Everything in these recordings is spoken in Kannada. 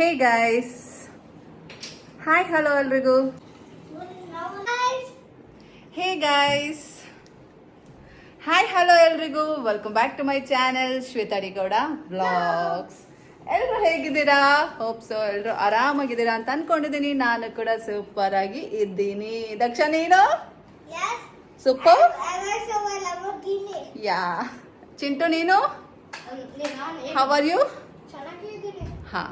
ಹೇ ಗೈಸ್ ಹಾಯ್ ಹಲೋ ಎಲ್ರಿಗೂ. ಹೇ ಗೈಸ್ ಹಾಯ್ ಹಲೋ ಎಲ್ರಿಗೂ. Welcome back to my channel Shwetha D Gowda blogs ಎಲ್ಲರೂ ಹೇಗಿದ್ದೀರಾ? ಹೋಪ್ ಸೊ ಎಲ್ಲರೂ ಆರಾಮಾಗಿದ್ದೀರಾ ಅಂತ ಅನ್ಕೊಂಡಿದ್ದೀನಿ. ನಾನು ಕೂಡ ಸೂಪರ್ ಆಗಿ ಇದ್ದೀನಿ. ದಕ್ಷ ನೀನು? ಸೂಪರ್ ಯಾ ಚಿಂಟು ನೀನು? ಹೌ ಆರ್ ಯು ಹಾ.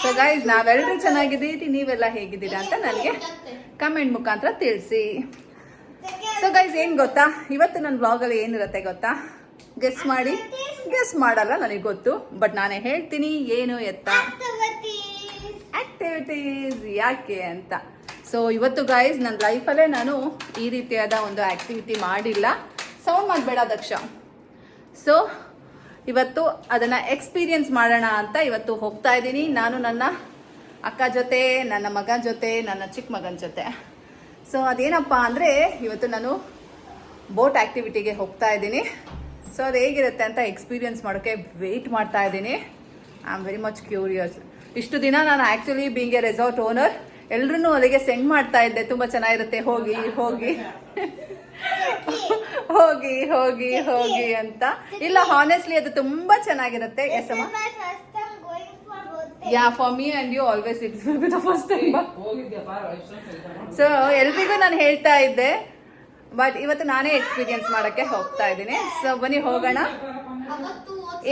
ಸೊ ಗೈಸ್ ನಾವೆಲ್ಲರೂ ಚೆನ್ನಾಗಿದ್ದೀರಿ, ನೀವೆಲ್ಲ ಹೇಗಿದ್ದೀರಾ ಅಂತ ನನಗೆ ಕಮೆಂಟ್ ಮುಖಾಂತರ ತಿಳಿಸಿ. ಸೊ ಗೈಸ್ ಏನು ಗೊತ್ತಾ? ಇವತ್ತು ನನ್ನ ಬ್ಲಾಗಲ್ಲಿ ಏನಿರುತ್ತೆ ಗೊತ್ತಾ? ಗೆಸ್ ಮಾಡಿ. ಗೆಸ್ ಮಾಡಲ್ಲ, ನನಗೆ ಗೊತ್ತು. ಬಟ್ ನಾನೇ ಹೇಳ್ತೀನಿ, ಏನು ಎತ್ತ? ಆಕ್ಟಿವಿಟೀಸ್ ಯಾಕೆ ಅಂತ? ಸೊ ಇವತ್ತು ಗೈಸ್ ನನ್ನ ಲೈಫಲ್ಲೇ ನಾನು ಈ ರೀತಿಯಾದ ಒಂದು ಆಕ್ಟಿವಿಟಿ ಮಾಡಿಲ್ಲ. ಸೌಂಡ್ ಮಾಡಬೇಡ ದಕ್ಷ. ಸೊ ಇವತ್ತು ಅದನ್ನು ಎಕ್ಸ್ಪೀರಿಯನ್ಸ್ ಮಾಡೋಣ ಅಂತ ಇವತ್ತು ಹೋಗ್ತಾ ಇದ್ದೀನಿ. ನಾನು ನನ್ನ ಅಕ್ಕ ಜೊತೆ, ನನ್ನ ಮಗನ ಜೊತೆ, ನನ್ನ ಚಿಕ್ಕ ಮಗನ ಜೊತೆ. ಸೊ ಅದೇನಪ್ಪ ಅಂದರೆ ಇವತ್ತು ನಾನು ಬೋಟ್ ಆ್ಯಕ್ಟಿವಿಟಿಗೆ ಹೋಗ್ತಾ ಇದ್ದೀನಿ. ಸೊ ಅದು ಹೇಗಿರುತ್ತೆ ಅಂತ ಎಕ್ಸ್ಪೀರಿಯನ್ಸ್ ಮಾಡೋಕ್ಕೆ ವೆಯ್ಟ್ ಮಾಡ್ತಾ ಇದ್ದೀನಿ. I am very much curious ಇಷ್ಟು ದಿನ ನಾನು actually being a resort owner ಎಲ್ಲರೂ ಅಲ್ಲಿಗೆ ಸೆಂಡ್ ಮಾಡ್ತಾ ಇದ್ದೆ. ತುಂಬ ಚೆನ್ನಾಗಿರುತ್ತೆ. ಹೋಗಿ ಹೋಗಿ. ಹೋಗಿ ಹೋಗಿ ಹೋಗಿ ಅಂತ. ಇಲ್ಲ ಹಾನೆಸ್ಟ್ಲಿ ಅದು ತುಂಬಾ ಚೆನ್ನಾಗಿರುತ್ತೆ ಎಸ್ ಅಮ್ಮ? Ya for me and you always it's will be the first time so ಎಲ್ರಿಗೂ ನಾನು ಹೇಳ್ತಾ ಇದ್ದೆ ಬಟ್ ಇವತ್ತು ನಾನೇ ಎಕ್ಸ್ಪೀರಿಯನ್ಸ್ ಮಾಡಕ್ಕೆ ಹೋಗ್ತಾ ಇದ್ದೀನಿ. ಸೊ ಬನ್ನಿ ಹೋಗೋಣ.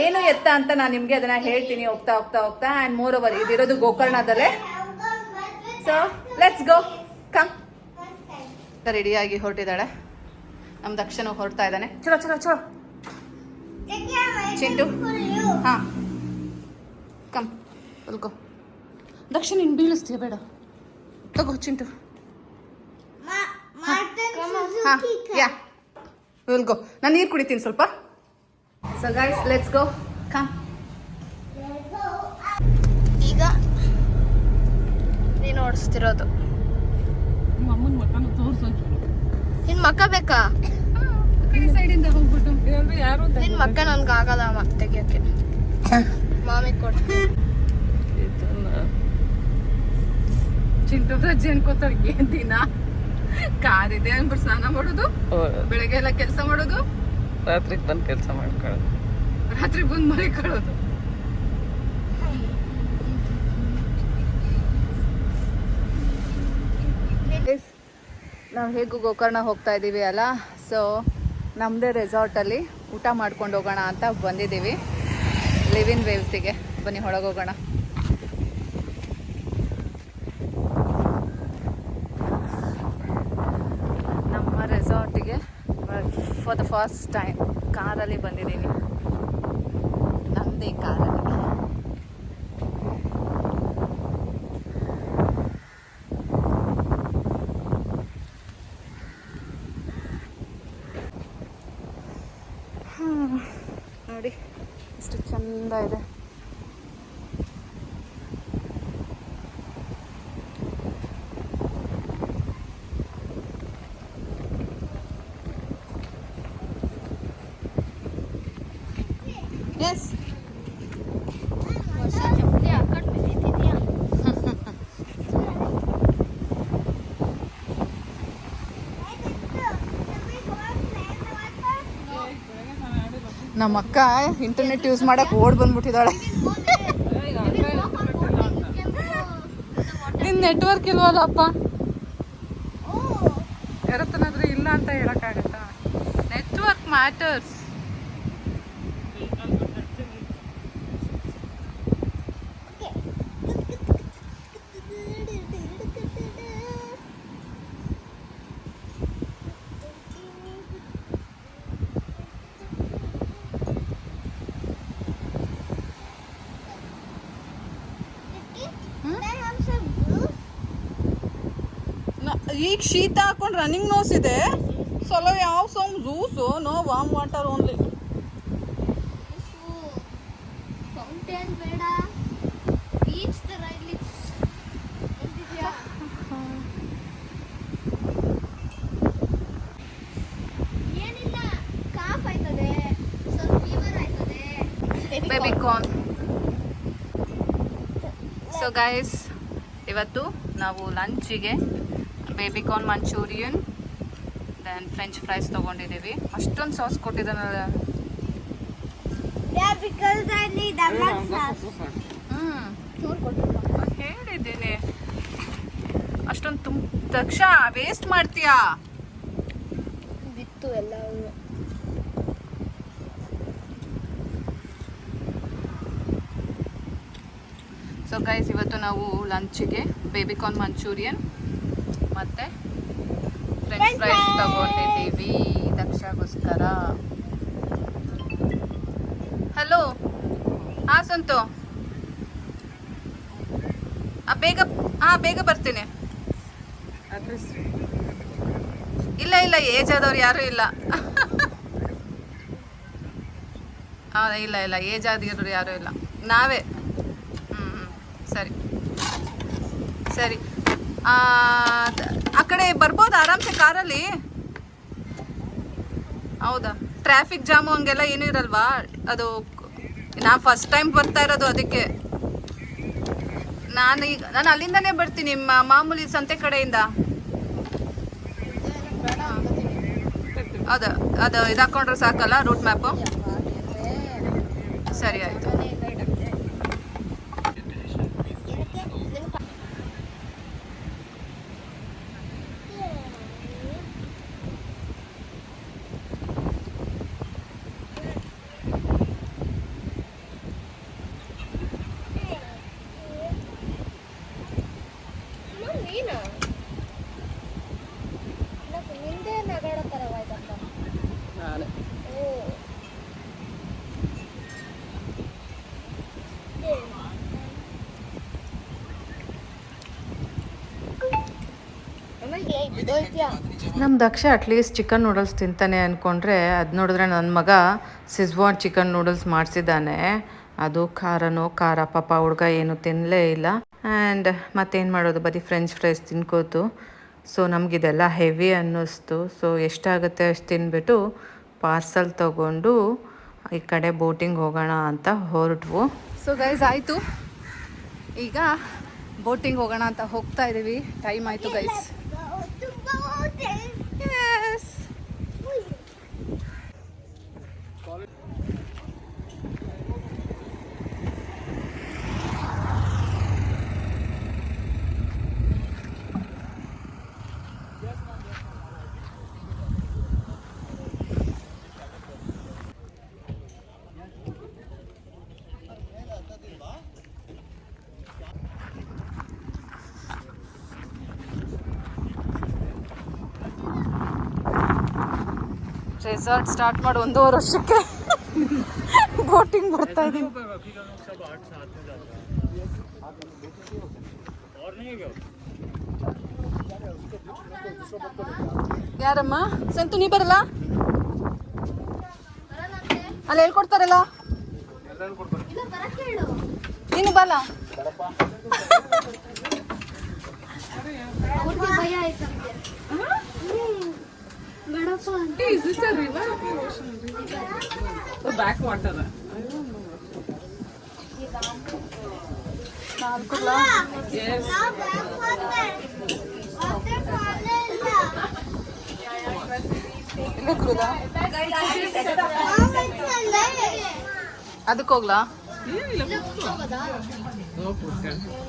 ಏನು ಎತ್ತ ಅಂತ ನಾನು ನಿಮಗೆ ಅದನ್ನ ಹೇಳ್ತೀನಿ ಹೋಗ್ತಾ ಹೋಗ್ತಾ ಹೋಗ್ತಾ. ಅಂಡ್ ಮೋರ್ ಓವರ್ ಇದಿರೋದು ಗೋಕರ್ಣದಲ್ಲೇ. ಸೊ ಲೆಟ್ಸ್ ಗೋ ಕಮ್ ರೆಡಿಯಾಗಿ ಹೊರಟಿದ್ದಾಳೆ. ನಮ್ಮ ದಕ್ಷಿಣ ಹೊರಡ್ತಾ ಇದ್ದಾನೆ. ಚಲೋ ಚಲೋ ಚಲೋ. ಚಿಂಟು. ಹಾ. ಕಮ್ ಬಲ್ಕೋ ದಕ್ಷಿಣ ನೀನು ಬೀಳಿಸ್ತೀಯ? ಬೇಡ. ತಗೋ ಚಿಂಟು. ಹಾಂ ಯಾ ವಿಲ್ ಗೋ ನಾನು ನೀರು ಕುಡಿತೀನಿ ಸ್ವಲ್ಪ. So guys let's go come ಈಗ ನೀನು ಓಡಿಸ್ತಿರೋದು. ನಿನ್ ಮಕ್ಕ ಬೇಕಾ? ಸೈಡಿಂದ ಹೋಗ್ಬಿಟ್ಟು ನಿನ್ ಮಕ್ಕ ನನ್ಗೆ ಆಗಲ್ಲ ತೆಗಿಯಕ್ಕೆ ಮಾಮಿ ಕೊಡು. ಚಿಂಟು ರಜ್ಜಿ ಅನ್ಕೋತಾರೆ ಏನ್ ದಿನ? ಕಾರ್ ಇದೆ ಅನ್ಬಿಟ್ಟು ಸ್ನಾನ ಮಾಡೋದು ಬೆಳಗ್ಗೆ ಎಲ್ಲ ಕೆಲಸ ಮಾಡೋದು ರಾತ್ರಿಗೆ ಬಂದು ಕೆಲಸ ಮಾಡ್ಕೊಳ್ಳೋದು. ರಾತ್ರಿ ಬಂದು ಮರಿಕೊಳ್ಳೋದು ನಾವು ಹೇಗೂ ಗೋಕರ್ಣ ಹೋಗ್ತಾ ಇದ್ದೀವಿ ಅಲ್ಲ? ಸೊ ನಮ್ಮದೇ ರೆಸಾರ್ಟಲ್ಲಿ ಊಟ ಮಾಡ್ಕೊಂಡು ಹೋಗೋಣ ಅಂತ ಬಂದಿದ್ದೀವಿ. ಲಿವಿನ್ ವೇವ್ಸಿಗೆ ಬನ್ನಿ ಹೊರಗೋಗೋಣ ನಮ್ಮ ರೆಸಾರ್ಟಿಗೆ ಫಾರ್ ದ ಫಸ್ಟ್ ಟೈಮ್ ಕಾರಲ್ಲಿ ಬಂದಿದ್ದೀನಿ ನಮ್ಮದೇ ಕಾರಲ್ಲಿ. ಎಸ್ ನಮ್ಮ ಅಕ್ಕ ಇಂಟರ್ನೆಟ್ ಯೂಸ್ ಮಾಡಕ್ ಓಡ್ ಬಂದ್ಬಿಟ್ಟಿದ್ದಾಳೆ. ನಿನ್ ನೆಟ್ವರ್ಕ್ ಇಲ್ವಲ್ಲಪ್ಪ? ಯಾರತ್ತನಾದ್ರೂ ಇಲ್ಲ ಅಂತ ಹೇಳೋಕ್ಕಾಗತ್ತಾ? ನೆಟ್ವರ್ಕ್ ಮ್ಯಾಟರ್ಸ್ ಈಗ ಶೀತ ಹಾಕೊಂಡು ರನ್ನಿಂಗ್ ನೋಸ್ ಇದೆ. ಸೊಲೋ ಯಾವ some juice no warm water only fountain ಬೇಡ. ಬೀಚ್ ತರ ಇಲ್ಲಿ ನಿಂತಿದ್ಯಾ? ಏನಿಲ್ಲ ಕಾಫ್ ಆಯ್ತದೆ. ಸ್ವಲ್ಪ ಫೀವರ್ ಆಯ್ತದೆ. ಬೇಬಿ ಕಾರ್ನ್ ಸೊ ಗೈಸ್ ಇವತ್ತು ನಾವು ಲಂಚಿಗೆ baby corn Manchurian then French fries ತಗೊಂಡಿದ್ದೀವಿ. ಅಷ್ಟೊಂದು ಸಾಸ್ ಕೊಟ್ಟಿದ್ದಾನಲ್ಲ ಹೇಳಿದ್ದೀನಿ. ಅಷ್ಟೊಂದು ತುಂಬ ತಕ್ಷ ವೇಸ್ಟ್ ಮಾಡ್ತೀಯಾ? ಬಿತ್ತು ಎಲ್ಲ ಸೊ ಗೈಸ್ ಇವತ್ತು ನಾವು ಲಂಚಿಗೆ ಬೇಬಿಕಾರ್ನ್ ಮಂಚೂರಿಯನ್ ಮತ್ತೆ ಫ್ರೆಂಚ್ ಫ್ರೈಸ್. ತಗೊಂಡಿದ್ದೀವಿ. ದಕ್ಷಗೋಸ್ಕರ. ಹಲೋ ಹಾ, ಸಂತು. ಬೇಗ ಹಾ ಬೇಗ ಬರ್ತೀನಿ. ಇಲ್ಲ ಇಲ್ಲ ಏಜ್ ಆದವ್ರು ಯಾರು ಇಲ್ಲ. ಇಲ್ಲ ಇಲ್ಲ ಏಜ್ ಆದಿರೋರು ಯಾರೂ ಇಲ್ಲ. ನಾವೇ. ಹ್ಞೂ ಹ್ಞೂ ಸರಿ. ಸರಿ. ಆ, ಕಡೆ ಬರ್ಬೋದು ಆರಾಮ್ಸೆ ಕಾರಲ್ಲಿ. ಹೌದಾ? ಟ್ರಾಫಿಕ್ ಜಾಮು ಹಂಗೆಲ್ಲ ಏನೂ ಇರಲ್ವಾ? ಅದು ನಾ ಫಸ್ಟ್ ಟೈಮ್ ಬರ್ತಾ ಇರೋದು ಅದಕ್ಕೆ. ನಾನು ಈಗ ನಾನು ಅಲ್ಲಿಂದನೇ ಬರ್ತೀನಿ ಮಾಮೂಲಿ ಸಂತೆ ಕಡೆಯಿಂದ. ಅದು ಅದು ಇದಾಕೊಂಡ್ರೆ ಸಾಕಲ್ಲ ರೂಟ್ ಮ್ಯಾಪು ಸರಿ ಆಯಿತು ನೀನು ನಿಂದೆ ನಗಾಡೋ ಥರವಾಯ್ತಪ್ಪ ನಾಳೆ ಓ ನಮ್ಮ ದಕ್ಷ ಅಟ್ಲೀಸ್ಟ್ ಚಿಕನ್ ನೂಡಲ್ಸ್ ತಿಂತಾನೆ ಅಂದ್ಕೊಂಡ್ರೆ ಅದು ನೋಡಿದ್ರೆ ನನ್ನ ಮಗ ಸಿಜ್ವಾನ್ ಚಿಕನ್ ನೂಡಲ್ಸ್ ಮಾಡಿಸಿದ್ದಾನೆ. ಅದು ಖಾರನೋ, ಖಾರ, ಪಾಪ ಹುಡುಗ ಏನು ತಿನ್ನಲೇ ಇಲ್ಲ. ಆ್ಯಂಡ್ ಮತ್ತೇನು ಮಾಡೋದು? ಬರೀ ಫ್ರೆಂಚ್ ಫ್ರೈಸ್ ತಿನ್ಕೋತು. ಸೊ ನಮಗಿದೆಲ್ಲ ಹೆವಿ ಅನ್ನಿಸ್ತು. ಸೊ ಎಷ್ಟಾಗುತ್ತೆ ಅಷ್ಟು ತಿನ್ಬಿಟ್ಟು ಪಾರ್ಸಲ್ ತಗೊಂಡು ಈ ಕಡೆ ಬೋಟಿಂಗ್ ಹೋಗೋಣ ಅಂತ ಹೊರಟ್ವು. ಸೊ ಗೈಸ್ ಆಯಿತು. ಈಗ ಬೋಟಿಂಗ್ ಹೋಗೋಣ ಅಂತ ಹೋಗ್ತಾ ಇದ್ದೀವಿ ಟೈಮ್ ಆಯಿತು ಗೈಸ್ ರೆಸಾರ್ಟ್ ಸ್ಟಾರ್ಟ್ ಮಾಡಿ ಒಂದೂವರೆ ವರ್ಷಕ್ಕೆ. ಬೋಟಿಂಗ್ ಬರ್ತಾ ಇದ್ದೀನಿ ಯಾರಮ್ಮ? ಸಂತು, ನೀ ಬರಲ್ಲ? ಅಲ್ಲಿ ಹೇಳ್ಕೊಡ್ತಾರಲ್ಲ? ನೀನು ಬಲ್ಲ ಅವ್ರಿಗೆ ಭಯ ಆಯ್ತಂತೆ ಬೇಡಪ್ಪ ಅಂತ ಬ್ಯಾಕ್ ವಾಟರ್ ಅದಕ್ಕೆ ಹೋಗ್ಲಾ ಹೋಗ್ಬೇಕ ನಿನ್ಗೆ ಲೈಫ್ ಜಾಕೆಟ್ ಹಾಕಿಸ್ಕೊಳ್ಳಿ ಕ್ಯಾಪ್ಚರ್ ಮಾಡು ಆನ್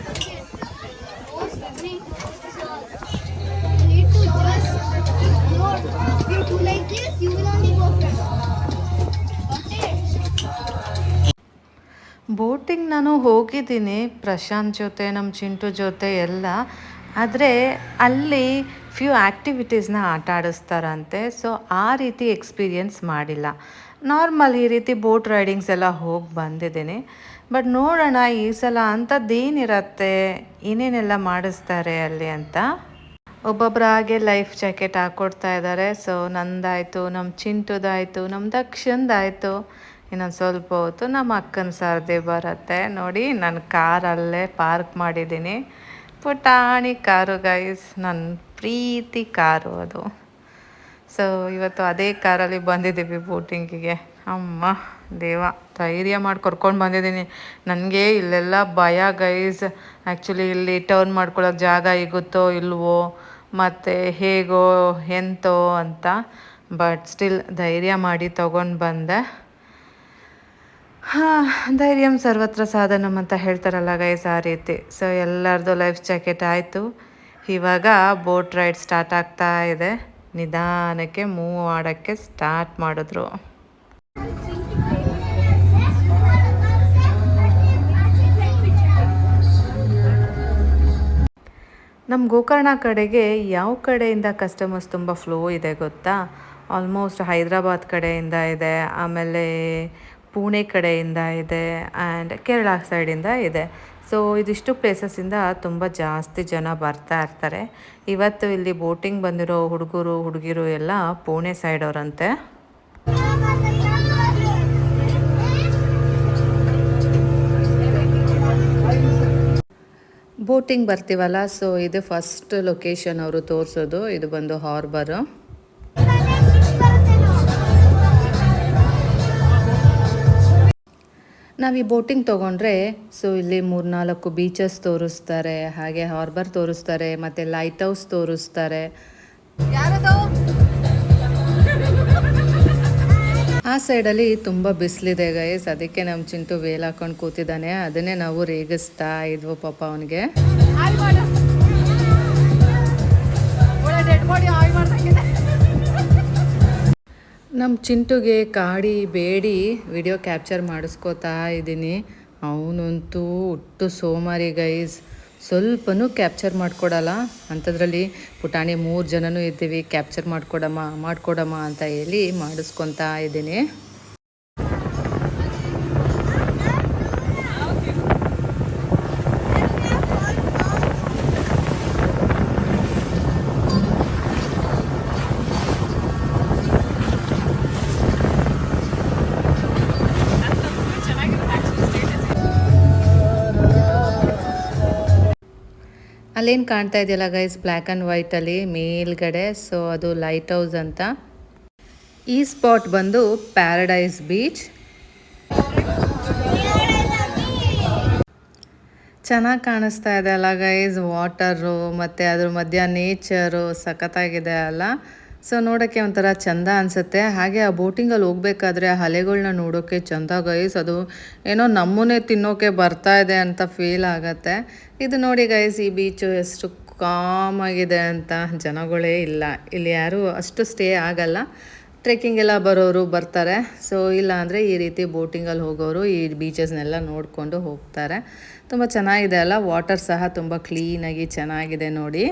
ಬೋಟಿಂಗ್ ನಾನು ಹೋಗಿದ್ದೀನಿ. ಪ್ರಶಾಂತ್ ಜೊತೆ ನಮ್ಮ ಚಿಂಟು ಜೊತೆ ಎಲ್ಲ. ಆದರೆ ಅಲ್ಲಿ ಫ್ಯೂ ಆ್ಯಕ್ಟಿವಿಟೀಸ್ನ ಆಟ ಆಡಿಸ್ತಾರಂತೆ. ಸೊ ಆ ರೀತಿ ಎಕ್ಸ್ಪೀರಿಯನ್ಸ್ ಮಾಡಿಲ್ಲ. ನಾರ್ಮಲ್ ಈ ರೀತಿ ಬೋಟ್ ರೈಡಿಂಗ್ಸ್ ಎಲ್ಲ ಹೋಗಿ ಬಂದಿದ್ದೀನಿ. ಬಟ್ ನೋಡೋಣ ಈ ಸಲ ಅಂಥದ್ದೇನಿರತ್ತೆ ಏನೇನೆಲ್ಲ ಮಾಡಿಸ್ತಾರೆ ಅಲ್ಲಿ ಅಂತ. ಒಬ್ಬೊಬ್ಬರ ಹಾಗೆ ಲೈಫ್ ಜಾಕೆಟ್ ಹಾಕ್ಕೊಡ್ತಾ ಇದ್ದಾರೆ. ಸೊ ನಂದಾಯಿತು ನಮ್ಮ ಚಿಂಟುದಾಯಿತು ನಮ್ಮ ದಕ್ಷಂದಾಯಿತು ಇನ್ನೊಂದು ಸ್ವಲ್ಪ ಹೊತ್ತು ನಮ್ಮ ಅಕ್ಕನ ಸರ್ದಿ ಬರುತ್ತೆ. ನೋಡಿ, ನಾನು ಕಾರಲ್ಲೇ ಪಾರ್ಕ್ ಮಾಡಿದ್ದೀನಿ. ಪುಟಾಣಿ ಕಾರು ಗೈಸ್ ನನ್ನ ಪ್ರೀತಿ ಕಾರು ಅದು. ಸೊ ಇವತ್ತು ಅದೇ ಕಾರಲ್ಲಿ ಬಂದಿದ್ದೀವಿ ಬೋಟಿಂಗಿಗೆ. ಅಮ್ಮ, ದೇವ, ಧೈರ್ಯ ಮಾಡಿ ಕರ್ಕೊಂಡು ಬಂದಿದ್ದೀನಿ. ನನಗೆ ಇಲ್ಲೆಲ್ಲ ಭಯ ಗೈಸ್ ಆ್ಯಕ್ಚುಲಿ ಇಲ್ಲಿ ಟರ್ನ್ ಮಾಡ್ಕೊಳ್ಳೋಕೆ ಜಾಗ ಇಗುತ್ತೋ ಇಲ್ವೋ, ಮತ್ತು ಹೇಗೋ, ಎಂತೋ ಅಂತ. ಬಟ್ ಸ್ಟಿಲ್ ಧೈರ್ಯ ಮಾಡಿ ತೊಗೊಂಡು ಬಂದೆ. ಹಾಂ, ಧೈರ್ಯಂ ಸರ್ವತ್ರ ಸಾಧನಂ ಅಂತ ಹೇಳ್ತಾರಲ್ಲ ಗೈಸ್ ಆ ರೀತಿ. ಸೊ ಎಲ್ಲರದು ಲೈಫ್ ಜಾಕೆಟ್ ಆಯಿತು. ಇವಾಗ ಬೋಟ್ ರೈಡ್ ಸ್ಟಾರ್ಟ್ ಆಗ್ತಾ ಇದೆ. ನಿಧಾನಕ್ಕೆ ಮೂವ್ ಮಾಡೋಕ್ಕೆ ಸ್ಟಾರ್ಟ್ ಮಾಡಿದ್ರು. ನಮ್ಮ ಗೋಕರ್ಣ ಕಡೆಗೆ ಯಾವ ಕಡೆಯಿಂದ ಕಸ್ಟಮರ್ಸ್ ತುಂಬ ಫ್ಲೋ ಇದೆ ಗೊತ್ತಾ? ಆಲ್ಮೋಸ್ಟ್ ಹೈದ್ರಾಬಾದ್ ಕಡೆಯಿಂದ ಇದೆ. ಆಮೇಲೆ ಪುಣೆ ಕಡೆಯಿಂದ ಇದೆ ಆ್ಯಂಡ್ ಕೇರಳ ಸೈಡಿಂದ ಇದೆ ಸೊ ಇದಿಷ್ಟು ಪ್ಲೇಸಸ್ಸಿಂದ ತುಂಬ ಜಾಸ್ತಿ ಜನ ಬರ್ತಾ ಇರ್ತಾರೆ. ಇವತ್ತು ಇಲ್ಲಿ ಬೋಟಿಂಗ್ ಬಂದಿರೋ ಹುಡುಗರು, ಹುಡುಗಿರು ಎಲ್ಲ ಪುಣೆ ಸೈಡ್ ಅವರಂತೆ. ಬೋಟಿಂಗ್ ಬರ್ತೀವಲ್ಲ ಸೊ ಇದು ಫಸ್ಟ್ ಲೊಕೇಶನ್ ಅವರು ತೋರಿಸೋದು. ಇದು ಬಂದು ಹಾರ್ಬರು ನಾವು ಈ ಬೋಟಿಂಗ್ ತೊಗೊಂಡ್ರೆ ಸೊ ಇಲ್ಲಿ ಮೂರ್ನಾಲ್ಕು ಬೀಚಸ್ ತೋರಿಸ್ತಾರೆ, ಹಾಗೆ ಹಾರ್ಬರ್ ತೋರಿಸ್ತಾರೆ, ಮತ್ತು ಲೈಟ್ ಹೌಸ್ ತೋರಿಸ್ತಾರೆ. ಆ ಸೈಡಲ್ಲಿ ತುಂಬ ಬಿಸಿಲಿದೆ ಗೈಸ್ ಅದಕ್ಕೆ ನಮ್ಮ ಚಿಂಟು ವೇಲ್ ಹಾಕೊಂಡು ಕೂತಿದ್ದಾನೆ. ಅದನ್ನೇ ನಾವು ರೇಗಿಸ್ತಾ ಇದ್ವು ಪಾಪ ಅವನಿಗೆ. ನಮ್ಮ ಚಿಂಟುಗೆ ಕಾಡಿ ಬೇಡಿ ವಿಡಿಯೋ ಕ್ಯಾಪ್ಚರ್ ಮಾಡಿಸ್ಕೋತಾ ಇದ್ದೀನಿ. ಅವನಂತೂ ಹುಟ್ಟು ಸೋಮಾರಿ ಗೈಸ್. ಸ್ವಲ್ಪನೂ ಕ್ಯಾಪ್ಚರ್ ಮಾಡಿಕೊಡಲ್ಲ. ಅಂಥದ್ರಲ್ಲಿ ಪುಟಾಣಿ ಮೂರು ಜನನೂ ಇದ್ದೀವಿ. ಕ್ಯಾಪ್ಚರ್ ಮಾಡಿಕೊಡಮ್ಮ ಮಾಡಿಕೊಡಮ್ಮ ಅಂತ ಹೇಳಿ ಮಾಡಿಸ್ಕೊತಾ ಇದ್ದೀನಿ. ಅಲ್ಲೇನು ಕಾಣ್ತಾ ಇದೆಯಲ್ಲ ಗೈಸ್ ಬ್ಲ್ಯಾಕ್ ಆ್ಯಂಡ್ ವೈಟಲ್ಲಿ ಮೇಲ್ಗಡೆ ಸೊ ಅದು ಲೈಟ್ ಹೌಸ್ ಅಂತ. ಈ ಸ್ಪಾಟ್ ಬಂದು ಪ್ಯಾರಡೈಸ್ ಬೀಚ್ ಚೆನ್ನಾಗಿ ಕಾಣಿಸ್ತಾ ಇದೆ ಅಲ್ಲ ಗೈಸ್ ವಾಟರು ಮತ್ತು ಅದ್ರ ಮಧ್ಯ ನೇಚರು ಸಖತ್ತಾಗಿದೆ ಅಲ್ಲ. ಸೊ ನೋಡೋಕ್ಕೆ ಒಂಥರ ಚಂದ ಅನಿಸುತ್ತೆ. ಹಾಗೆ ಆ ಬೋಟಿಂಗಲ್ಲಿ ಹೋಗ್ಬೇಕಾದ್ರೆ ಆ ಹಲೆಗಳನ್ನ ನೋಡೋಕ್ಕೆ ಚಂದ ಗೈಸ್ ಅದು ಏನೋ ನಮ್ಮನ್ನೇ ತಿನ್ನೋಕೆ ಬರ್ತಾ ಇದೆ ಅಂತ ಫೀಲ್ ಆಗುತ್ತೆ. ಇದು ನೋಡಿ ಗೈಸ್ ಈ ಬೀಚು ಎಷ್ಟು ಕಾಮಾಗಿದೆ ಅಂತ ಜನಗಳೇ ಇಲ್ಲ. ಇಲ್ಲಿ ಯಾರೂ ಅಷ್ಟು ಸ್ಟೇ ಆಗಲ್ಲ. ಟ್ರೆಕ್ಕಿಂಗ್ ಎಲ್ಲ ಬರೋರು ಬರ್ತಾರೆ. ಸೊ ಇಲ್ಲ ಅಂದರೆ ಈ ರೀತಿ ಬೋಟಿಂಗಲ್ಲಿ ಹೋಗೋರು ಈ ಬೀಚಸ್ನೆಲ್ಲ ನೋಡಿಕೊಂಡು ಹೋಗ್ತಾರೆ. ತುಂಬ ಚೆನ್ನಾಗಿದೆ ಅಲ್ಲ? ವಾಟರ್ ಸಹ ತುಂಬ ಕ್ಲೀನಾಗಿ ಚೆನ್ನಾಗಿದೆ ನೋಡಿ.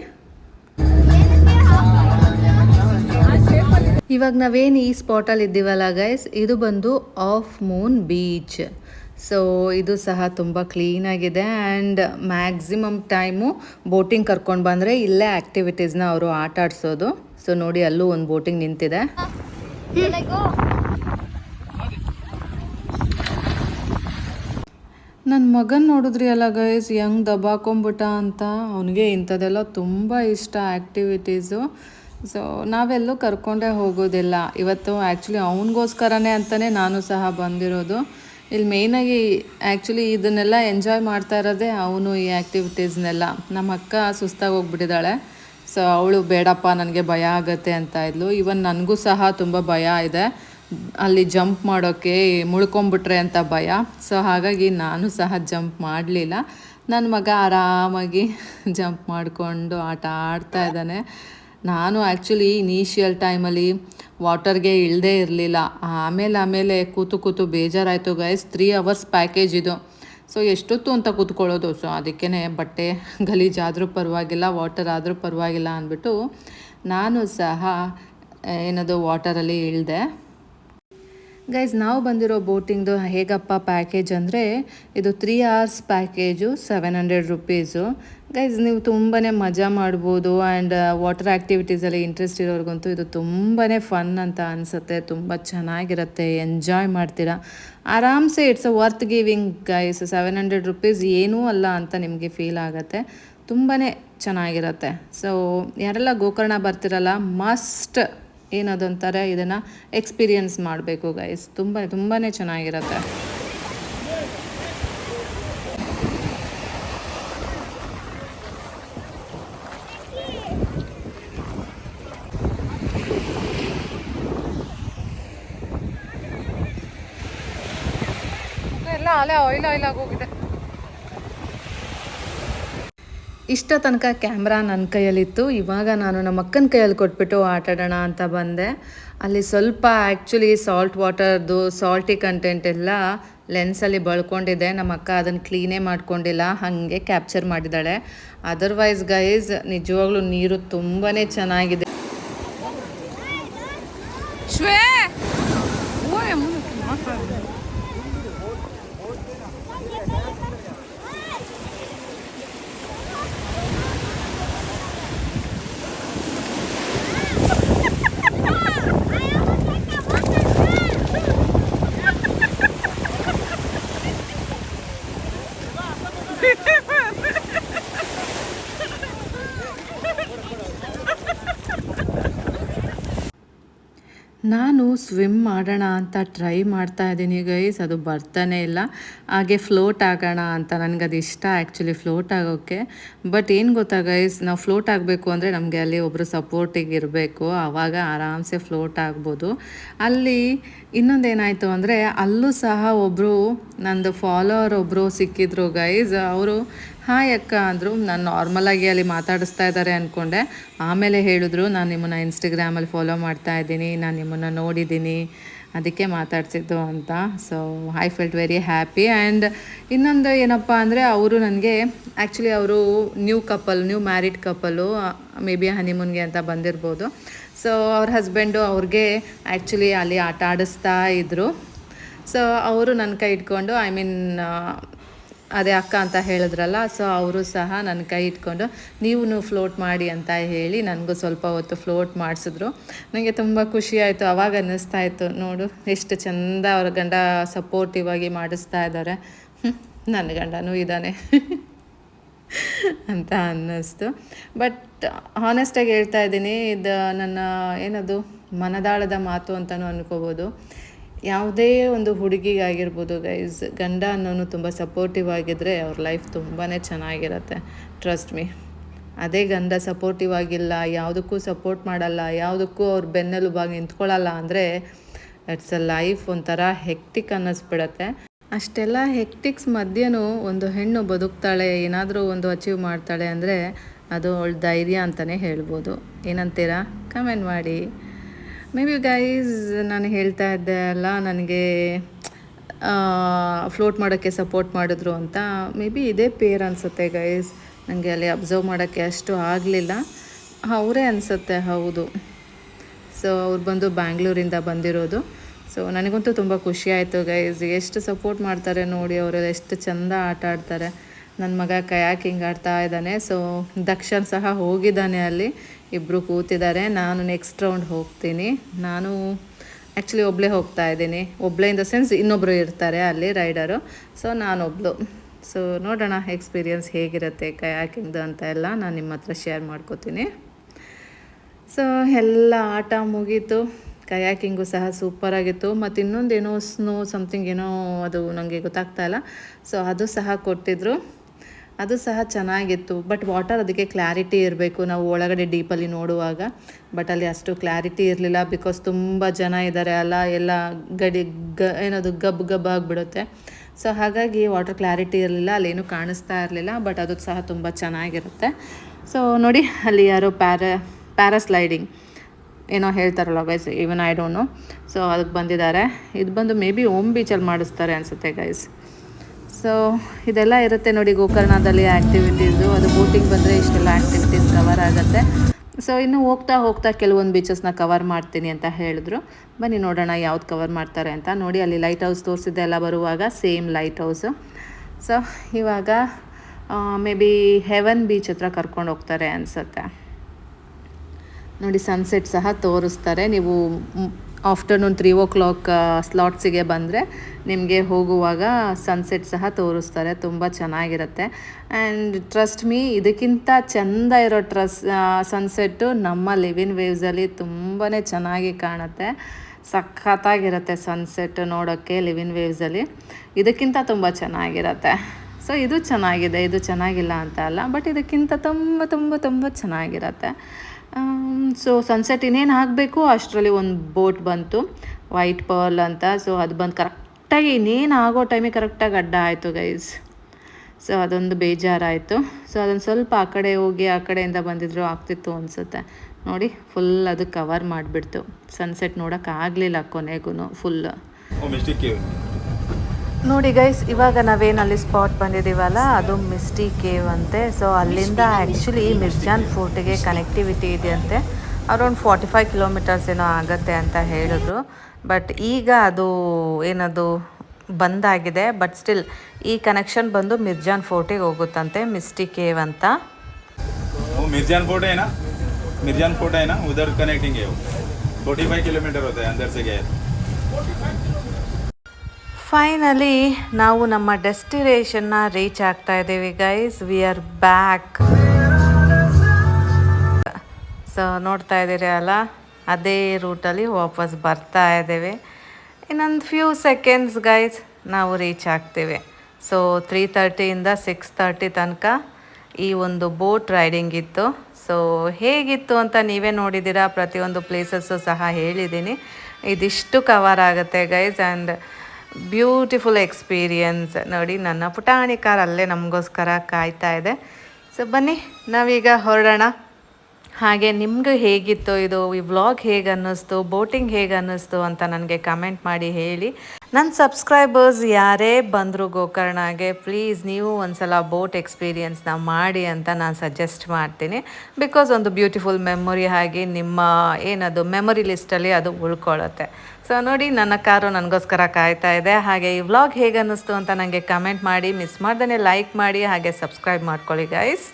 ಇವಾಗ ನಾವೇನು ಈ ಸ್ಪಾಟಲ್ಲಿ ಇದ್ದೀವಲ್ಲ ಗೈಸ್ ಇದು ಬಂದು ಆಫ್ ಮೂನ್ ಬೀಚ್ ಸೊ ಇದು ಸಹ ತುಂಬ ಕ್ಲೀನಾಗಿದೆ ಆ್ಯಂಡ್ ಮ್ಯಾಕ್ಸಿಮಮ್ ಟೈಮು ಬೋಟಿಂಗ್ ಕರ್ಕೊಂಡು ಬಂದರೆ ಇಲ್ಲೇ ಆ್ಯಕ್ಟಿವಿಟೀಸ್ನ ಅವರು ಆಟ ಆಡಿಸೋದು. ಸೊ ನೋಡಿ ಅಲ್ಲೂ ಒಂದು ಬೋಟಿಂಗ್ ನಿಂತಿದೆ. ನನ್ನ ಮಗನ ನೋಡಿದ್ರಿ ಅಲ್ಲ ಗೈಸ್ ಹೆಂಗ್ ದಬಾಕೊಂಬಿಟ್ಟ ಅಂತ. ಅವನಿಗೆ ಇಂಥದ್ದೆಲ್ಲ ತುಂಬ ಇಷ್ಟ ಆ್ಯಕ್ಟಿವಿಟೀಸು ಸೊ ನಾವೆಲ್ಲೂ ಕರ್ಕೊಂಡೇ ಹೋಗೋದಿಲ್ಲ. ಇವತ್ತು ಆ್ಯಕ್ಚುಲಿ ಅವನಿಗೋಸ್ಕರನೇ ಅಂತಲೇ ನಾನು ಸಹ ಬಂದಿರೋದು. ಇಲ್ಲಿ ಮೇಯ್ನಾಗಿ ಆ್ಯಕ್ಚುಲಿ ಇದನ್ನೆಲ್ಲ ಎಂಜಾಯ್ ಮಾಡ್ತಾ ಇರೋದೇ ಅವನು ಈ ಆ್ಯಕ್ಟಿವಿಟೀಸ್ನೆಲ್ಲ ನಮ್ಮ ಅಕ್ಕ ಸುಸ್ತಾಗಿ ಹೋಗ್ಬಿಟ್ಟಿದ್ದಾಳೆ. ಸೊ ಅವಳು ಬೇಡಪ್ಪ, ನನಗೆ ಭಯ ಆಗುತ್ತೆ ಅಂತ ಇದ್ಲು. ಇವನ್ ನನಗೂ ಸಹ ತುಂಬ ಭಯ ಇದೆ. ಅಲ್ಲಿ ಜಂಪ್ ಮಾಡೋಕ್ಕೆ ಮುಳ್ಕೊಂಬಿಟ್ರೆ ಅಂತ ಭಯ. ಸೊ ಹಾಗಾಗಿ ನಾನು ಸಹ ಜಂಪ್ ಮಾಡಲಿಲ್ಲ. ನನ್ನ ಮಗ ಆರಾಮಾಗಿ ಜಂಪ್ ಮಾಡಿಕೊಂಡು ಆಟ ಆಡ್ತಾ ಇದ್ದಾನೆ. ನಾನು ಆ್ಯಕ್ಚುಲಿ ಇನಿಷಿಯಲ್ ಟೈಮಲ್ಲಿ ವಾಟರ್ಗೆ ಇಳದೇ ಇರಲಿಲ್ಲ. ಆಮೇಲೆ ಆಮೇಲೆ ಕೂತು ಕೂತು ಬೇಜಾರಾಯಿತು ಗೈಸ್ ತ್ರೀ ಅವರ್ಸ್ ಪ್ಯಾಕೇಜ್ ಇದು. ಸೊ ಎಷ್ಟೊತ್ತು ಅಂತ ಕೂತ್ಕೊಳ್ಳೋದು? ಸೊ ಅದಕ್ಕೇ ಬಟ್ಟೆ ಗಲೀಜಾದರೂ ಪರವಾಗಿಲ್ಲ ವಾಟರ್ ಆದರೂ ಪರವಾಗಿಲ್ಲ ಅಂದ್ಬಿಟ್ಟು ನಾನು ಸಹ ಏನದು ವಾಟರಲ್ಲಿ ಇಳಿದೆ. ಗೈಸ್ ನಾವು ಬಂದಿರೋ ಬೋಟಿಂಗ್ದು ಹೇಗಪ್ಪ ಪ್ಯಾಕೇಜ್ ಅಂದರೆ, ಇದು three hours package seven hundred rupees guys ನೀವು ತುಂಬಾ ಮಜಾ ಮಾಡ್ಬೋದು ಆ್ಯಂಡ್ ವಾಟರ್ ಆ್ಯಕ್ಟಿವಿಟೀಸಲ್ಲಿ ಇಂಟ್ರೆಸ್ಟ್ ಇರೋರಿಗಂತೂ ಇದು ತುಂಬಾ ಫನ್ ಅಂತ ಅನಿಸುತ್ತೆ. ತುಂಬ ಚೆನ್ನಾಗಿರುತ್ತೆ. ಎಂಜಾಯ್ ಮಾಡ್ತೀರಾ? ಆರಾಮ್ಸೆ it's a worth giving guys seven hundred rupees ಏನೂ ಅಲ್ಲ ಅಂತ ನಿಮಗೆ ಫೀಲ್ ಆಗುತ್ತೆ. ತುಂಬಾ ಚೆನ್ನಾಗಿರುತ್ತೆ. ಸೊ ಯಾರೆಲ್ಲ ಗೋಕರ್ಣ ಬರ್ತಿರಲ್ಲ ಮಸ್ಟ್ ಏನದು ಅಂತಾರೆ ಇದನ್ನು ಎಕ್ಸ್ಪೀರಿಯನ್ಸ್ ಮಾಡಬೇಕು ಗೈಸ್ ತುಂಬ ತುಂಬಾ ಚೆನ್ನಾಗಿರುತ್ತೆ ಎಲ್ಲ ಅಲೆ ಆಯಿಲ್ ಆಯಿಲ್ ಆಗೋಗಿದೆ. ಇಷ್ಟ ತನಕ ಕ್ಯಾಮ್ರಾ ನನ್ನ ಕೈಯಲ್ಲಿತ್ತು. ಇವಾಗ ನಾನು ನಮ್ಮ ಅಕ್ಕನ ಕೈಯಲ್ಲಿ ಕೊಟ್ಬಿಟ್ಟು ಆಟಾಡೋಣ ಅಂತ ಬಂದೆ. ಅಲ್ಲಿ ಸ್ವಲ್ಪ ಆ್ಯಕ್ಚುಲಿ ಸಾಲ್ಟ್ ವಾಟರ್ದು ಸಾಲ್ಟಿ ಕಂಟೆಂಟ್ ಎಲ್ಲ ಲೆನ್ಸಲ್ಲಿ ಬಳ್ಕೊಂಡಿದೆ. ನಮ್ಮ ಅಕ್ಕ ಅದನ್ನು ಕ್ಲೀನೇ ಮಾಡ್ಕೊಂಡಿಲ್ಲ. ಹಾಗೆ ಕ್ಯಾಪ್ಚರ್ ಮಾಡಿದ್ದಾಳೆ. ಅದರ್ವೈಸ್ ಗೈಸ್ ನಿಜವಾಗ್ಲೂ ನೀರು ತುಂಬಾ ಚೆನ್ನಾಗಿದೆ. ಮಾಡೋಣ ಅಂತ ಟ್ರೈ ಮಾಡ್ತಾ ಇದ್ದೀನಿ ಗೈಸ್ ಅದು ಬರ್ತಾನೆ ಇಲ್ಲ. ಹಾಗೆ ಫ್ಲೋಟ್ ಆಗೋಣ ಅಂತ ನನಗೆ ಅದು ಇಷ್ಟ ಆ್ಯಕ್ಚುಲಿ ಫ್ಲೋಟ್ ಆಗೋಕ್ಕೆ. ಬಟ್ ಏನು ಗೊತ್ತಾ ಗೈಸ್ ನಾವು ಫ್ಲೋಟ್ ಆಗಬೇಕು ಅಂದರೆ ನಮಗೆ ಅಲ್ಲಿ ಒಬ್ಬರು ಸಪೋರ್ಟಿಗೆ ಇರಬೇಕು. ಆವಾಗ ಆರಾಮ್ಸೆ ಫ್ಲೋಟ್ ಆಗ್ಬೋದು. ಅಲ್ಲಿ ಇನ್ನೊಂದೇನಾಯಿತು ಅಂದರೆ ಅಲ್ಲೂ ಸಹ ಒಬ್ಬರು ನಂದು ಫಾಲೋವರ್ ಒಬ್ಬರು ಸಿಕ್ಕಿದ್ರು ಗೈಸ್ ಅವರು ಹಾಯ್ ಅಕ್ಕ ಅಂದರು, ನಾನು ನಾರ್ಮಲಾಗಿ ಅಲ್ಲಿ ಮಾತಾಡಿಸ್ತಾ ಇದ್ದಾರೆ ಅಂದ್ಕೊಂಡೆ ಆಮೇಲೆ ಹೇಳಿದ್ರು, ನಾನು ನಿಮ್ಮನ್ನು ಇನ್ಸ್ಟಾಗ್ರಾಮಲ್ಲಿ ಫಾಲೋ ಮಾಡ್ತಾ ಇದ್ದೀನಿ, ನಾನು ನಿಮ್ಮನ್ನು ನೋಡಿದ್ದೀನಿ, ಅದಕ್ಕೆ ಮಾತಾಡ್ಸಿದ್ದು ಅಂತ. So I felt very happy and ಇನ್ನೊಂದು ಏನಪ್ಪ ಅಂದರೆ, ಅವರು ನನಗೆ ಆ್ಯಕ್ಚುಲಿ ಅವರು new couple new married couple maybe ಹನಿಮೂನ್ಗೆ ಅಂತ ಬಂದಿರ್ಬೋದು. ಸೊ ಅವ್ರ ಹಸ್ಬೆಂಡು ಅವ್ರಿಗೆ ಆ್ಯಕ್ಚುಲಿ ಅಲ್ಲಿ ಆಟ ಆಡಿಸ್ತಾ ಇದ್ದರು ಸೊ ಅವರು ನನ್ನ ಕೈ ಇಟ್ಕೊಂಡು ಐ ಮೀನ್ ಅದೇ ಅಕ್ಕ ಅಂತ ಹೇಳಿದ್ರಲ್ಲ ಸೊ ಅವರು ಸಹ ನನ್ನ ಕೈ ಇಟ್ಕೊಂಡು, ನೀವು ಫ್ಲೋಟ್ ಮಾಡಿ ಅಂತ ಹೇಳಿ ನನಗೂ ಸ್ವಲ್ಪ ಹೊತ್ತು ಫ್ಲೋಟ್ ಮಾಡಿಸಿದ್ರು. ನನಗೆ ತುಂಬ ಖುಷಿ ಆಯಿತು, ಅವಾಗ ಅನ್ನಿಸ್ತಾ ಇತ್ತು, ನೋಡು, ಎಷ್ಟು ಚೆಂದ ಅವ್ರ ಗಂಡ ಸಪೋರ್ಟಿವ್ ಆಗಿ ಮಾಡಿಸ್ತಾ ಇದ್ದಾರೆ. ನನ್ನ ಗಂಡನೂ ಇದ್ದಾನೆ ಅಂತ ಅನ್ನಿಸ್ತು. ಬಟ್ ಹಾನೆಸ್ಟಾಗಿ ಹೇಳ್ತಾ ಇದ್ದೀನಿ, ಇದು ನನ್ನ ಏನದು, ಮನದಾಳದ ಮಾತು ಅಂತಲೂ ಅನ್ಕೋಬೋದು. ಯಾವುದೇ ಒಂದು ಹುಡುಗಿಗಾಗಿರ್ಬೋದು ಗೈಸ್ ಗಂಡ ಅನ್ನೋನು ತುಂಬ ಸಪೋರ್ಟಿವ್ ಆಗಿದ್ದರೆ ಅವ್ರ ಲೈಫ್ ತುಂಬಾ ಚೆನ್ನಾಗಿರುತ್ತೆ ಟ್ರಸ್ಟ್ ಮೀ ಅದೇ ಗಂಡ ಸಪೋರ್ಟಿವ್ ಆಗಿಲ್ಲ, ಯಾವುದಕ್ಕೂ ಸಪೋರ್ಟ್ ಮಾಡಲ್ಲ, ಯಾವುದಕ್ಕೂ ಅವ್ರ ಬೆನ್ನೆಲುಬಾಗಿ ನಿಂತ್ಕೊಳ್ಳಲ್ಲ ಅಂದರೆ ಇಟ್ಸ್ ಅ ಲೈಫ್ ಒಂಥರ ಹೆಕ್ಟಿಕ್ ಅನ್ನಿಸ್ಬಿಡತ್ತೆ. ಅಷ್ಟೆಲ್ಲ ಹೆಕ್ಟಿಕ್ಸ್ ಮಧ್ಯನೂ ಒಂದು ಹೆಣ್ಣು ಬದುಕ್ತಾಳೆ, ಏನಾದರೂ ಒಂದು ಅಚೀವ್ ಮಾಡ್ತಾಳೆ ಅಂದರೆ ಅದು ಅವಳ ಧೈರ್ಯ ಅಂತಲೇ ಹೇಳ್ಬೋದು. ಏನಂತೀರಾ? ಕಮೆಂಟ್ ಮಾಡಿ. ಮೇ ಬಿ ಗೈಸ್ ನಾನು ಹೇಳ್ತಾ ಇದ್ದೆ ಅಲ್ಲ, ನನಗೆ ಫ್ಲೋಟ್ ಮಾಡೋಕ್ಕೆ ಸಪೋರ್ಟ್ ಮಾಡಿದ್ರು ಅಂತ. ಮೇ ಬಿ ಇದೇ ಪೇರ್ ಅನಿಸುತ್ತೆ ಗೈಸ್ ನನಗೆ ಅಲ್ಲಿ ಅಬ್ಸರ್ವ್ ಮಾಡೋಕ್ಕೆ ಅಷ್ಟು ಆಗಲಿಲ್ಲ. ಅವರೇ ಅನಿಸುತ್ತೆ, ಹೌದು. ಸೊ ಅವ್ರು ಬಂದು ಬ್ಯಾಂಗ್ಳೂರಿಂದ ಬಂದಿರೋದು. ಸೊ ನನಗಂತೂ ತುಂಬ ಖುಷಿ ಆಯಿತು ಗೈಸ್ ಎಷ್ಟು ಸಪೋರ್ಟ್ ಮಾಡ್ತಾರೆ ನೋಡಿ ಅವರು ಎಷ್ಟು ಚೆಂದ ಆಟ ಆಡ್ತಾರೆ. ನನ್ನ ಮಗ ಕಯಾಕಿಂಗ್ ಆಡ್ತಾ ಇದ್ದಾನೆ ಸೊ ದಕ್ಷನ್ ಸಹ ಹೋಗಿದ್ದಾನೆ ಅಲ್ಲಿ. ಇಬ್ಬರು ಕೂತಿದ್ದಾರೆ. ನಾನು ನೆಕ್ಸ್ಟ್ ರೌಂಡ್ ಹೋಗ್ತೀನಿ. ನಾನು ಆ್ಯಕ್ಚುಲಿ ಒಬ್ಬಳೇ ಹೋಗ್ತಾ ಇದ್ದೀನಿ. ಒಬ್ಬಳೇ ಇನ್ ದ ಸೆನ್ಸ್ ಇನ್ನೊಬ್ಬರು ಇರ್ತಾರೆ ಅಲ್ಲಿ ರೈಡರು ಸೊ ನಾನೊಬ್ಳು. ಸೊ ನೋಡೋಣ ಎಕ್ಸ್ಪೀರಿಯೆನ್ಸ್ ಹೇಗಿರುತ್ತೆ ಕಯಾಕಿಂಗ್ದು ಅಂತ ಎಲ್ಲ ನಾನು ನಿಮ್ಮ ಹತ್ರ ಶೇರ್ ಮಾಡ್ಕೋತೀನಿ. ಸೊ ಎಲ್ಲ ಆಟ ಮುಗೀತು. ಕಯಾಕಿಂಗು ಸಹ ಸೂಪರಾಗಿತ್ತು ಮತ್ತು ಇನ್ನೊಂದೇನೋ ಸ್ನೋ ಸಮಥಿಂಗ್ ಏನೋ ಅದು ನನಗೆ ಗೊತ್ತಾಗ್ತಾ ಇಲ್ಲ. ಸೊ ಅದು ಸಹ ಕೊಟ್ಟಿದ್ರು. ಅದು ಸಹ ಚೆನ್ನಾಗಿತ್ತು. ಬಟ್ ವಾಟರ್ ಅದಕ್ಕೆ ಕ್ಲಾರಿಟಿ ಇರಬೇಕು. ನಾವು ಒಳಗಡೆ ಡೀಪಲ್ಲಿ ನೋಡುವಾಗ. ಬಟ್ ಅಲ್ಲಿ ಅಷ್ಟು ಕ್ಲಾರಿಟಿ ಇರಲಿಲ್ಲ ಬಿಕಾಸ್ ತುಂಬ ಜನ ಇದ್ದಾರೆ ಅಲ್ಲ, ಎಲ್ಲ ಗಡಿ, ಗ, ಏನದು, ಗಬ್ ಗಬ್ ಆಗಿಬಿಡುತ್ತೆ. ಸೊ ಹಾಗಾಗಿ ವಾಟರ್ ಕ್ಲಾರಿಟಿ ಇರಲಿಲ್ಲ. ಅಲ್ಲೇನು ಕಾಣಿಸ್ತಾ ಇರಲಿಲ್ಲ. ಬಟ್ ಅದು ಸಹ ತುಂಬ ಚೆನ್ನಾಗಿರುತ್ತೆ. ಸೊ ನೋಡಿ, ಅಲ್ಲಿ ಯಾರೋ ಪ್ಯಾರ ಪ್ಯಾರಾಸ್ಲೈಡಿಂಗ್ ಏನೋ ಹೇಳ್ತಾರಲ್ಲ guys even I don't know so ಅದಕ್ಕೆ ಬಂದಿದ್ದಾರೆ. ಇದು ಬಂದು ಮೇ ಬಿ ಓಮ್ ಬೀಚಲ್ಲಿ ಮಾಡಿಸ್ತಾರೆ ಅನಿಸುತ್ತೆ ಗೈಸ್ ಸೊ ಇದೆಲ್ಲ ಇರುತ್ತೆ ನೋಡಿ ಗೋಕರ್ಣದಲ್ಲಿ ಆ್ಯಕ್ಟಿವಿಟೀಸು ಅದು ಬೋಟಿಂಗ್ ಬಂದರೆ ಇಷ್ಟೆಲ್ಲ ಆ್ಯಕ್ಟಿವಿಟೀಸ್ ಕವರ್ ಆಗುತ್ತೆ. ಸೊ ಇನ್ನು ಹೋಗ್ತಾ ಹೋಗ್ತಾ ಕೆಲವೊಂದು ಬೀಚಸ್ನ ಕವರ್ ಮಾಡ್ತೀನಿ ಅಂತ ಹೇಳಿದ್ರು. ಬನ್ನಿ ನೋಡೋಣ ಯಾವ್ದು ಕವರ್ ಮಾಡ್ತಾರೆ ಅಂತ. ನೋಡಿ, ಅಲ್ಲಿ ಲೈಟ್ ಹೌಸ್ ತೋರಿಸಿದ್ದೆ ಎಲ್ಲ ಬರುವಾಗ ಸೇಮ್ ಲೈಟ್ ಹೌಸು ಸೊ ಇವಾಗ ಮೇ ಬಿ ಹೆವನ್ ಬೀಚ್ ಹತ್ರ ಕರ್ಕೊಂಡು ಹೋಗ್ತಾರೆ ಅನಿಸುತ್ತೆ. ನೋಡಿ ಸನ್ಸೆಟ್ ಸಹ ತೋರಿಸ್ತಾರೆ. ನೀವು ಆಫ್ಟರ್ನೂನ್ ತ್ರೀ ಓ ಕ್ಲಾಕ್ ಸ್ಲಾಟ್ಸಿಗೆ ಬಂದರೆ ನಿಮಗೆ ಹೋಗುವಾಗ ಸನ್ಸೆಟ್ ಸಹ ತೋರಿಸ್ತಾರೆ, ತುಂಬ ಚೆನ್ನಾಗಿರುತ್ತೆ. ಆ್ಯಂಡ್ ಟ್ರಸ್ಟ್ ಮೀ ಇದಕ್ಕಿಂತ ಚೆಂದ ಇರೋ ಟ್ರಸ್ ಸನ್ಸೆಟ್ಟು ನಮ್ಮ ಲಿವಿನ್ ವೇವ್ಸಲ್ಲಿ ತುಂಬಾ ಚೆನ್ನಾಗಿ ಕಾಣುತ್ತೆ. ಸಖತ್ತಾಗಿರುತ್ತೆ ಸನ್ಸೆಟ್ ನೋಡೋಕ್ಕೆ ಲಿವಿನ್ ವೇವ್ಸಲ್ಲಿ ಇದಕ್ಕಿಂತ ತುಂಬ ಚೆನ್ನಾಗಿರುತ್ತೆ. ಸೊ ಇದು ಚೆನ್ನಾಗಿದೆ, ಇದು ಚೆನ್ನಾಗಿಲ್ಲ ಅಂತ ಅಲ್ಲ ಬಟ್ ಇದಕ್ಕಿಂತ ತುಂಬ ತುಂಬ ತುಂಬ ಚೆನ್ನಾಗಿರುತ್ತೆ. ಸೊ ಸನ್ಸೆಟ್ ಇನ್ನೇನು ಆಗಬೇಕು? ಅಷ್ಟರಲ್ಲಿ ಒಂದು ಬೋಟ್ ಬಂತು. ವೈಟ್ ಪರ್ಲ್ ಅಂತ. ಸೊ ಅದು ಬಂದು ಕರೆಕ್ಟಾಗಿ ಇನ್ನೇನು ಆಗೋ ಟೈಮಿಗೆ ಕರೆಕ್ಟಾಗಿ ಅಡ್ಡ ಆಯಿತು ಗೈಸ್ ಸೊ ಅದೊಂದು ಬೇಜಾರಾಯಿತು. ಸೊ ಅದೊಂದು ಸ್ವಲ್ಪ ಆ ಕಡೆ ಹೋಗಿ ಆ ಕಡೆಯಿಂದ ಬಂದಿದ್ರು ಆಗ್ತಿತ್ತು ಅನಿಸುತ್ತೆ. ನೋಡಿ ಫುಲ್ ಅದು ಕವರ್ ಮಾಡಿಬಿಡ್ತು. ಸನ್ಸೆಟ್ ನೋಡೋಕ್ಕಾಗಲಿಲ್ಲ ಕೊನೆಗೂ ಫುಲ್. ನೋಡಿ ಗೈಸ್ ಇವಾಗ ನಾವೇನಲ್ಲಿ ಸ್ಪಾಟ್ ಬಂದಿದ್ದೀವಲ್ಲ, ಅದು ಮಿಸ್ಟಿ ಕೇವ್ ಅಂತೆ. ಸೊ ಅಲ್ಲಿಂದ ಆ್ಯಕ್ಚುಲಿ ಮಿರ್ಜಾನ್ ಫೋರ್ಟಿಗೆ ಕನೆಕ್ಟಿವಿಟಿ ಇದೆ ಅಂತೆ ಅರೌಂಡ್ ಫಾರ್ಟಿ ಫೈವ್ ಕಿಲೋಮೀಟರ್ಸ್ ಏನೋ ಆಗುತ್ತೆ ಅಂತ ಹೇಳಿದ್ರು. ಬಟ್ ಈಗ ಅದು ಏನದು ಬಂದಾಗಿದೆ. ಬಟ್ ಸ್ಟಿಲ್ ಈ ಕನೆಕ್ಷನ್ ಬಂದು ಮಿರ್ಜಾನ್ ಫೋರ್ಟಿಗೆ ಹೋಗುತ್ತಂತೆ ಮಿಸ್ಟಿ ಕೇವ್ ಅಂತ. ಮಿರ್ಜಾನ್ ಫೋರ್ಟ್ ಮಿರ್ಜಾನ್ ಫೋರ್ಟ್ ಏನಾ? ಉದರ್ ಕನೆಕ್ಟಿಂಗ್ ಫೋರ್ಟಿ ಫೈವ್ ಕಿಲೋಮೀಟರ್ ಹೋದೆ ಅಂದರ್ಸಿಗೆ ಫೈನಲಿ ನಾವು ನಮ್ಮ ಡೆಸ್ಟಿನೇಷನ್ನ ರೀಚ್ ಆಗ್ತಾ ಇದ್ದೀವಿ guys we are back so ನೋಡ್ತಾ ಇದ್ದೀರಿ ಅಲ್ಲ? ಅದೇ ರೂಟಲ್ಲಿ ವಾಪಸ್ ಬರ್ತಾ ಇದ್ದೇವೆ. ಇನ್ನೊಂದು ಫ್ಯೂ ಸೆಕೆಂಡ್ಸ್ ಗೈಸ್ ನಾವು ರೀಚ್ ಆಗ್ತೇವೆ. ಸೊ ತ್ರೀ ತರ್ಟಿಯಿಂದ ಸಿಕ್ಸ್ ತರ್ಟಿ ತನಕ ಈ ಒಂದು ಬೋಟ್ ರೈಡಿಂಗ್ ಇತ್ತು. ಸೊ ಹೇಗಿತ್ತು ಅಂತ ನೀವೇ ನೋಡಿದ್ದೀರಾ? ಪ್ರತಿಯೊಂದು ಪ್ಲೇಸಸ್ಸು ಸಹ ಹೇಳಿದ್ದೀನಿ. ಇದಿಷ್ಟು ಕವರ್ ಆಗುತ್ತೆ ಗೈಸ್ ಆ್ಯಂಡ್ ಬ್ಯೂಟಿಫುಲ್ ಎಕ್ಸ್ಪೀರಿಯನ್ಸ್ ನೋಡಿ ನನ್ನ ಪುಟಾಣಿ ಕಾರ್ ಅಲ್ಲೇ ನಮಗೋಸ್ಕರ ಕಾಯ್ತಾ ಇದೆ. ಸೊ ಬನ್ನಿ ನಾವೀಗ ಹೊರಡೋಣ. ಹಾಗೆ ನಿಮಗೂ ಹೇಗಿತ್ತು ಇದು ಈ ವ್ಲಾಗ್ ಹೇಗೆ ಅನ್ನಿಸ್ತು ಬೋಟಿಂಗ್ ಹೇಗೆ ಅನ್ನಿಸ್ತು ಅಂತ ನನಗೆ ಕಮೆಂಟ್ ಮಾಡಿ ಹೇಳಿ. ನನ್ನ ಸಬ್ಸ್ಕ್ರೈಬರ್ಸ್ ಯಾರೇ ಬಂದರು ಗೋಕರ್ಣಗೆ ಪ್ಲೀಸ್ ನೀವು ಒಂದ್ಸಲ ಬೋಟ್ ಎಕ್ಸ್ಪೀರಿಯನ್ಸ್ನ ಮಾಡಿ ಅಂತ ನಾನು ಸಜೆಸ್ಟ್ ಮಾಡ್ತೀನಿ. ಬಿಕಾಸ್ ಒಂದು ಬ್ಯೂಟಿಫುಲ್ ಮೆಮೊರಿ ಆಗಿ ನಿಮ್ಮ ಏನದು ಮೆಮೊರಿ ಲಿಸ್ಟಲ್ಲಿ ಅದು ಉಳ್ಕೊಳ್ಳುತ್ತೆ ಸೊ ನೋಡಿ, ನನ್ನ ಕಾರು ನನಗೋಸ್ಕರ ಕಾಯ್ತಾ ಇದೆ. ಹಾಗೆ ಈ ವ್ಲಾಗ್ ಹೇಗೆ ಅನ್ನಿಸ್ತು ಅಂತ ನನಗೆ ಕಮೆಂಟ್ ಮಾಡಿ ಮಿಸ್ ಮಾಡ್ದೇ ಲೈಕ್ ಮಾಡಿ, ಹಾಗೆ ಸಬ್ಸ್ಕ್ರೈಬ್ ಮಾಡ್ಕೊಳ್ಳಿ ಗೈಸ್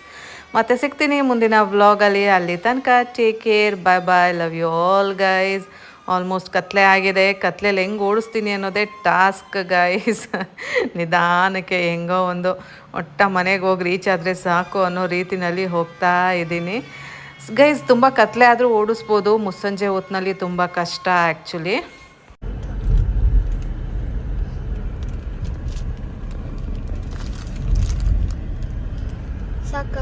ಮತ್ತೆ ಸಿಗ್ತೀನಿ ಮುಂದಿನ ವ್ಲಾಗಲ್ಲಿ. ಅಲ್ಲಿ ತನಕ take care bye bye love you all guys almost ಕತ್ಲೆ ಆಗಿದೆ. ಕತ್ಲೆಯಲ್ಲಿ ಹೆಂಗೆ ಓಡಿಸ್ತೀನಿ ಅನ್ನೋದೇ ಟಾಸ್ಕ್ ಗೈಸ್ ನಿಧಾನಕ್ಕೆ ಹೆಂಗೋ ಒಂದು ಒಟ್ಟ ಮನೆಗೆ ಹೋಗಿ ರೀಚ್ ಆದರೆ ಸಾಕು ಅನ್ನೋ ರೀತಿನಲ್ಲಿ ಹೋಗ್ತಾ ಇದ್ದೀನಿ. ಗೈಸ್ ತುಂಬ ಕತ್ಲೆ ಆದರೂ ಓಡಿಸ್ಬೋದು. ಮುಸ್ಸಂಜೆ ಹೊತ್ತಿನಲ್ಲಿ ತುಂಬ ಕಷ್ಟ ಆ್ಯಕ್ಚುಲಿ ಸಾಕ?